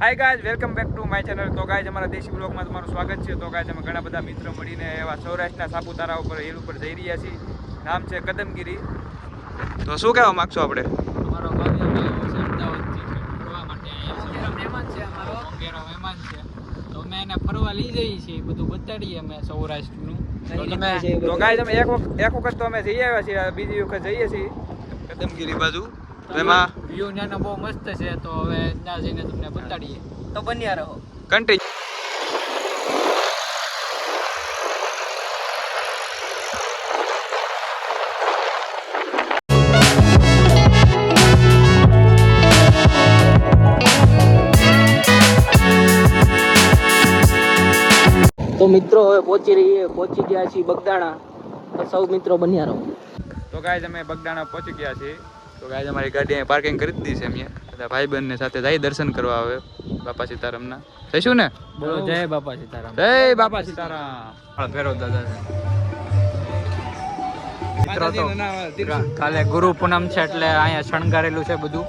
Hi guys welcome back to my channel તો guys અમારા દેશી બ્લોગમાં તમારું સ્વાગત છે. તો ગાય અમે ઘણા બધા મિત્રો મળીને એવા સૌરાષ્ટ્રના સાપુતારા ઉપર હિલ ઉપર જઈ રહ્યા છીએ. નામ છે કદમગીરી. તો શું કહેવા માગશો આપણે? ફરવા માટે અહીંયા છે. મહેમાન છે અમારો. મહેમાન છે. તો અમે એને ફરવા લઈ જઈએ છીએ. બધું બતાડીએ અમે સૌરાષ્ટ્રનું. તો તમે અમે એક વખત એક વખત તો અમે જઈ આવ્યા છીએ. બીજી વખત જઈએ છીએ. કદમગીરી બાજુ. એમાં વ્યૂ નાનો બહુ મસ્ત છે તો હવે ત્યાં જઈને તમને બતાડીએ. તો બન્યા રહો. કન્ટિન્યુ તો મિત્રો હવે પહોંચી રહીએ પહોંચી ગયા છીએ બગદાણા. તો સૌ મિત્રો બન્યા રહો. તો કાય અમે બગદાણા પહોંચી ગયા છીએ. તો ગાઈઝ અમારી ગાડી અહીં પાર્કિંગ કરી દીધી છે અમે બધા ભાઈ બંને સાથે જાય દર્શન કરવા આવે. બાપા સીતારામના. થઈશું ને? બોલો જય બાપા સીતારામ. જય બાપા સીતારામ. ફેરો દાદા કાલે ગુરુ પૂનમ છે એટલે અહીંયા શણગારેલું છે બધું.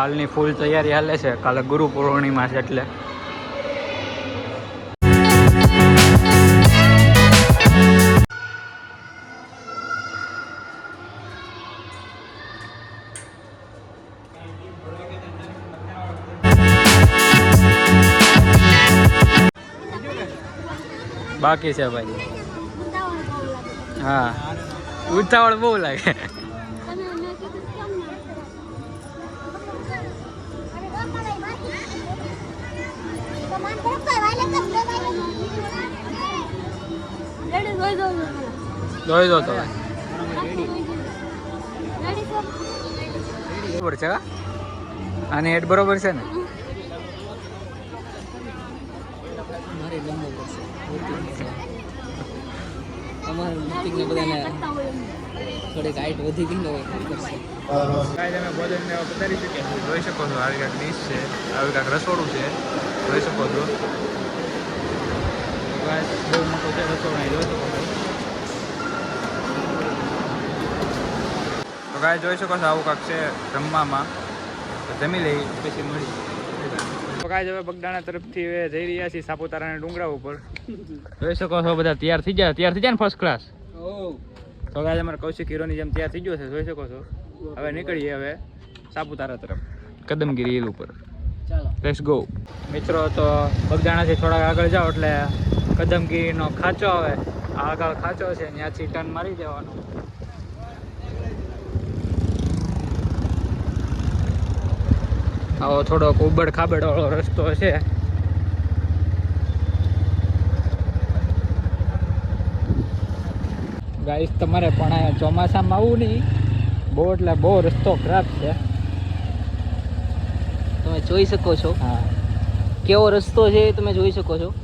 કાલની ફૂલ તૈયારી હાલે છે. કાલે ગુરુ પૂર્ણિમા છે એટલે. બાકી છે ભાઈ. હા. ઉતાવળ બહુ લાગે. દોઈ દો તો બરોબર આની હેડ બરોબર છે ને? થોડીક હાઈટ વધી ગઈ ને ગાઈઝ અમે ભોજન ને પધારી જોઈ શકો છો, આવી કાંઈક ડીશ છે, આવી કાંઈક રસોડું છે. જોઈ શકો છો. બહુ મોટો છે રસોડું અહીં જોઈ શકો છો તો ગાય જોઈ શકો છો આવું કાંક છે જમવામાં જમી લઈ પછી મળી તો ગાય હવે બગડાણા તરફથી હવે જઈ રહ્યા છીએ સાપુતારાના ડુંગરા ઉપર. જોઈ શકો છો બધા તૈયાર થઈ જાય તૈયાર થઈ જાય ને ફર્સ્ટ ક્લાસ તો ગાય અમારે કૌશિક હીરોની જેમ તૈયાર થઈ ગયો છે જોઈ શકો છો. હવે નીકળીએ હવે સાપુતારા તરફ. કદમગીરી હિલ ઉપર. ચાલો. લેટ્સ ગો મિત્રો તો બગદાણાથી થોડાક આગળ જાઓ એટલે કદમગીરીનો ખાંચો આવે. આ આગળ ખાંચો છે ત્યાંથી ટર્ન મારી દેવાનો. આવો થોડોક ઉબડ ખાબડ વાળો રસ્તો છે. ગાઈસ તમારે પણ અહીંયા ચોમાસામાં આવવું નહીં. બહુ એટલે બહુ રસ્તો ખરાબ છે. તમે જોઈ શકો છો. કેવો રસ્તો છે એ તમે જોઈ શકો છો.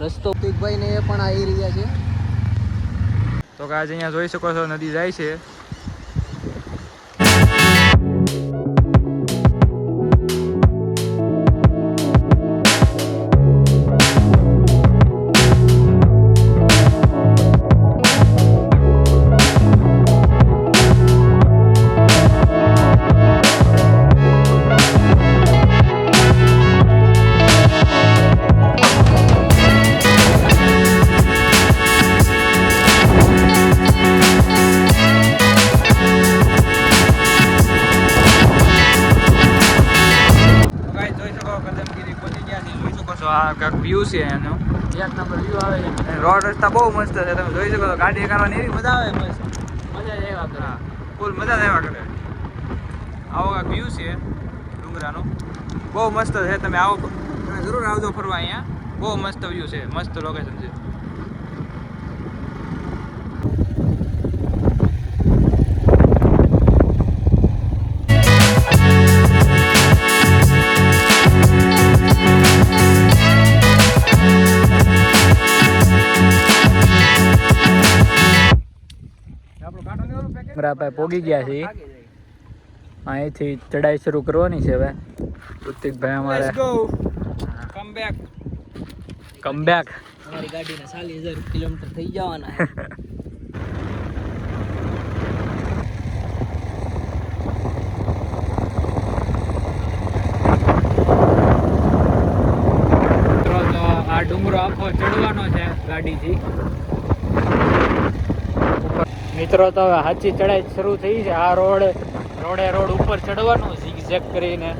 રસ્તો ભાઈ ને એ પણ આવી રહ્યા છે. તો કે આજે અહીંયા જોઈ શકો છો નદી જાય છે. છો આ કાંઈક વ્યૂ છે એનો. એક નંબર વ્યૂ આવે છે રોડ રસ્તા બહુ મસ્ત છે તમે જોઈ શકો છો ગાડી કરવાની એવી મજા આવે મસ્ત. મજા જ આવ્યા કરે. ફૂલ મજા જ આવ્યા કરે. આવો કાંઈક વ્યૂ છે ડુંગરાનો. બહુ મસ્ત છે તમે આવો તમે જરૂર આવજો ફરવા અહીંયા. બહુ મસ્ત વ્યૂ છે મસ્ત લોકેશન છે. બરાબર પાસે પોગી ગયા છે. અહીંથી ચડાઈ શરૂ કરવાની છે હવે. ઋતિકભાઈ અમારે. કમબેક કમબેક કમ બેક અમારી ગાડીના ચાલીસ હજાર કિલોમીટર થઈ જવાના. તો આ ડુંગરો આખો ચડવાનો છે ગાડીથી. મિત્રો, તો હવે સાચી ચડાઈ શરૂ થઈ છે. આ રોડ, રોડે રોડ ઉપર ચડવાનું ઝીક ઝેક કરીને.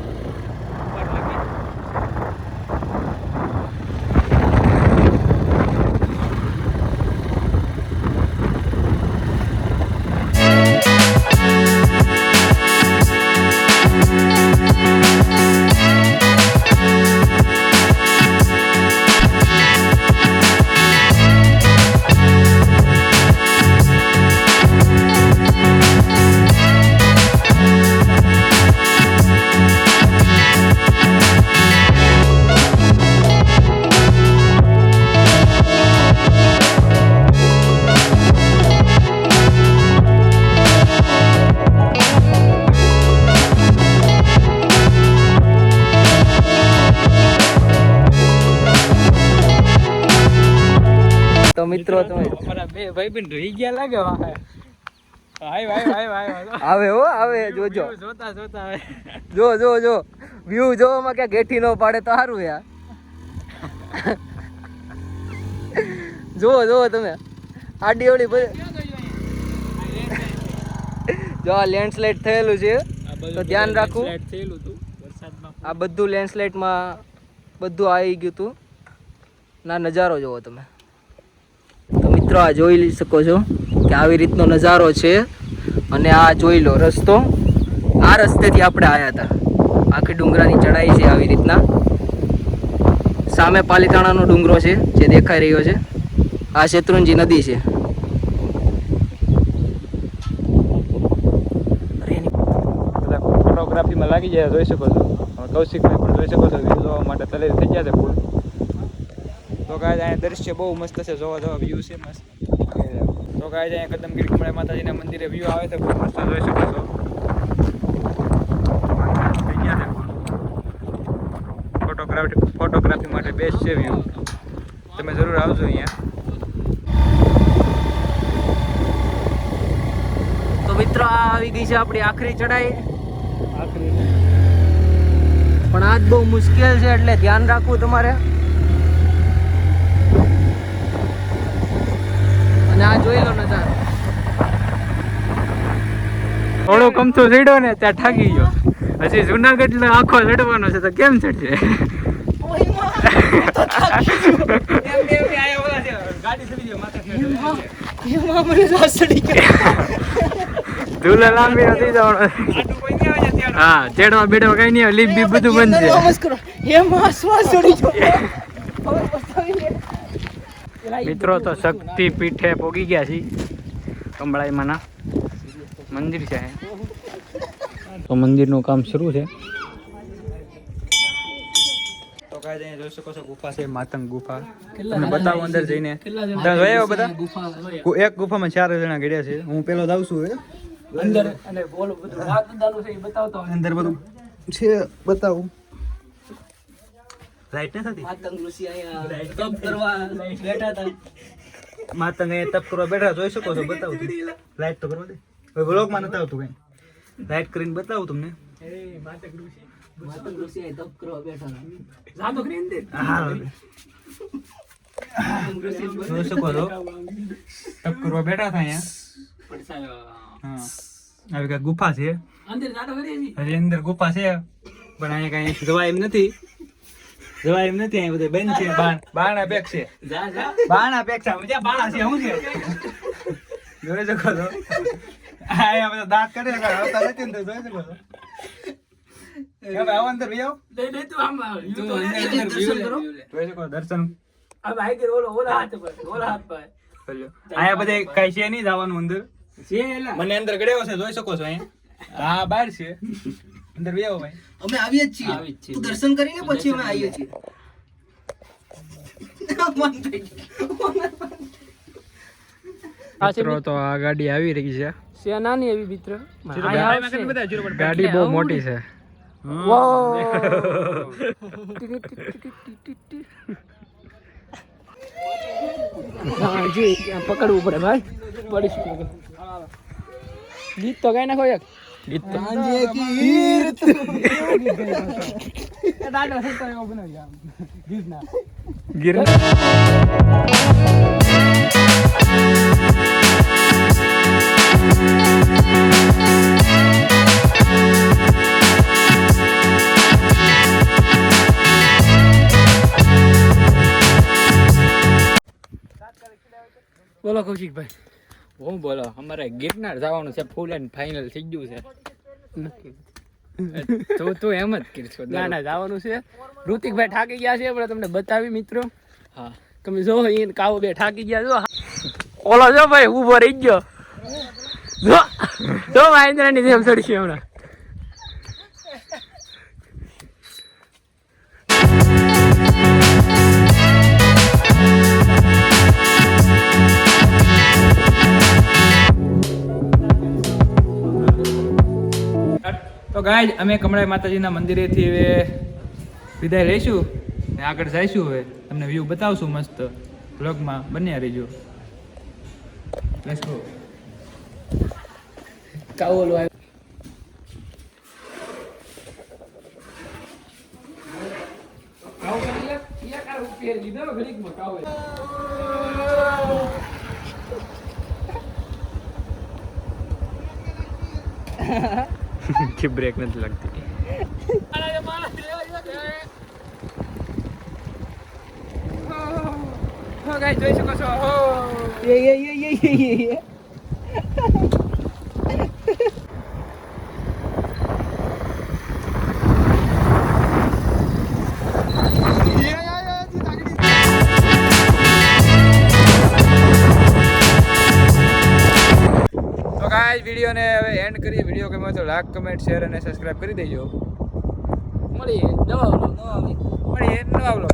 મિત્રો તમે અમારા બે ભાઈબંધ રહી ગયા લાગે ભાઈ ભાઈ ભાઈ આવે હો આવે જોજો. જોતા જોતા. જો જો જો. વ્યૂ જોવામાં ક્યાં ગેઠી ન પાડે તો સારું યાર. જુઓ જુઓ તમે. આડી ઓડી જો આ લેન્ડસ્લાઇડ થયેલું છે. તો ધ્યાન રાખવું. આ બધું લેન્ડસ્લાઇડમાં બધું આવી ગયું હતું. ના નજારો જોવો તમે. તો મિત્રો, આ જોઈ શકો છો કે આવી રીતનો નજારો છે. અને આ જોઈ લો રસ્તો. આ રસ્તેથી આપણે આવ્યા હતા. આખી ડુંગરાની ચડાઈ છે આવી રીતના. સામે પાલિતાણાનો ડુંગરો છે, જે દેખાઈ રહ્યો છે. આ શેત્રુંજી નદી છે. ફોટોગ્રાફીમાં લાગી જાય જોઈ શકો છો. કૌશિકભાઈ પણ જોઈ શકો છો જોવા માટે તૈયાર થઈ ગયા છે ફૂલ. તો કાંઈ અહીંયા દ્રશ્ય બહુ મસ્ત છે જોવા જોવા વ્યૂ છે મસ્ત. તો કાંઈ અહીંયા કદમગીરી કમળા માતાજીના મંદિરે વ્યૂ આવે છે બહુ મસ્ત જોઈ શકો છો. ફોટોગ્રાફી ફોટોગ્રાફી માટે બેસ્ટ છે વ્યૂ તમે જરૂર આવજો અહીંયા. તો મિત્રો આ આવી ગઈ છે આપણી આખરી ચડાઈ પણ આજ બહુ મુશ્કેલ છે એટલે ધ્યાન રાખવું તમારે. આ જોઈ લો નજારો. થોડો કમથો ચડ્યો ને ત્યાં ઠાકી ગયો. હજી જુનાગઢ નો આખો ચડવાનો છે તો કેમ ચડશે ધૂલે લાંબી નથી જવાનો. હા ચેડવા બેડવા કઈ નહીં લીપ બીપ બધું બંધ છે. મિત્રો તો શક્તિ પીઠે પોગી ગયા છીએ કમળાઈમાંના. મંદિર છે તો મંદિરનું કામ શરૂ છે. તો જોઈ શકો છો ગુફા છે માતંગ ગુફા. તમને બતાવો અંદર જઈને. તમે જોયા બધા? એક ગુફામાં ચાર જણા ગળ્યા છે. હું પેલો જાઉં છું અંદર અને બોલો બધું રાત દાદાનું છે એ બતાવતો અંદર બધું છે બતાવું. લાઈટ નથી થતી માતંગ ઋષિ અહીંયા તપ કરવા બેઠા હતા. માતંગ અહીંયા તપ કરવા બેઠા જોઈ શકો છો બતાવું. લાઈટ તો કરવા દે. હવે બ્લોગમાં નતા આવતું કઈ. લાઈટ કરીને બતાવું તમને. માતંગ ઋષિ અહીંયા તપ કરવા બેઠા હતા. હા જોઈ શકો છો. તપ કરવા બેઠા હતા અહીંયા. હા. આવી કઈ ગુફા છે. હજી? અંદર ગુફા છે પણ અહીંયા કઈ જવા એમ નથી. જવાય એમ નથી અહીં બધું બેન છે. બાણ બાણા બેક છે બાણા પેક છે બાણા છે શું છે? જોઈ શકો છો. આ બધા દાંત કરે આવતા નથી ને જોઈ શકો છો. દર્શન કઈ છે નહીં જવાનું અંદર? મને અંદર ગળ્યો છે જોઈ શકો છો અહીંયા. હા બહાર છે. અંદર બી આવો ભાઈ. અમે આવીએ જ છીએ. તું દર્શન કરીને પછી અમે આવીએ છીએ. મિત્રો તો આ ગાડી આવી રહી છે. છે એવી મિત્ર. ગાડી બહુ મોટી છે. પકડવું પડે ભાઈ. પડીશ ગીત તો કઈ નાખો એક ગીત તો ગીર બોલો કૌશિકભાઈ હું બોલો અમારે ગિરનાર જવાનું છે ફૂલ એન્ડ ફાઇનલ થઈ ગયું છે. તો તો એમ જ કરશો ના ના જવાનું છે. ઋતિકભાઈ ઠાકી ગયા છે આપણે તમને બતાવી મિત્રો. હા. તમે જો એ કાવો બે ઠાકી ગયા જો ઓલો જો ભાઈ ઊભો રહી ગયો. જો જો મહેન્દ્રની જેમ ચડશે હમણાં. તો ગાય અમે કમળાઈ માતાજીના મંદિરેથી હવે વિદાય લઈશું ને આગળ જઈશું હવે. તમને વ્યૂ બતાવશું મસ્ત બ્લોગમાં બન્યા રહેજો. Ha. ઓલો આવ્યો કે બ્રેક નથી લાગતી. જોઈ શકો છો એન્ડ કરીએ વીડિયો ગમ્યો તો લાઈક કમેન્ટ શેર અને સબસ્ક્રાઇબ કરી દેજો. મળીએ. નવા આવલો નવા મળીએ નવા આવલો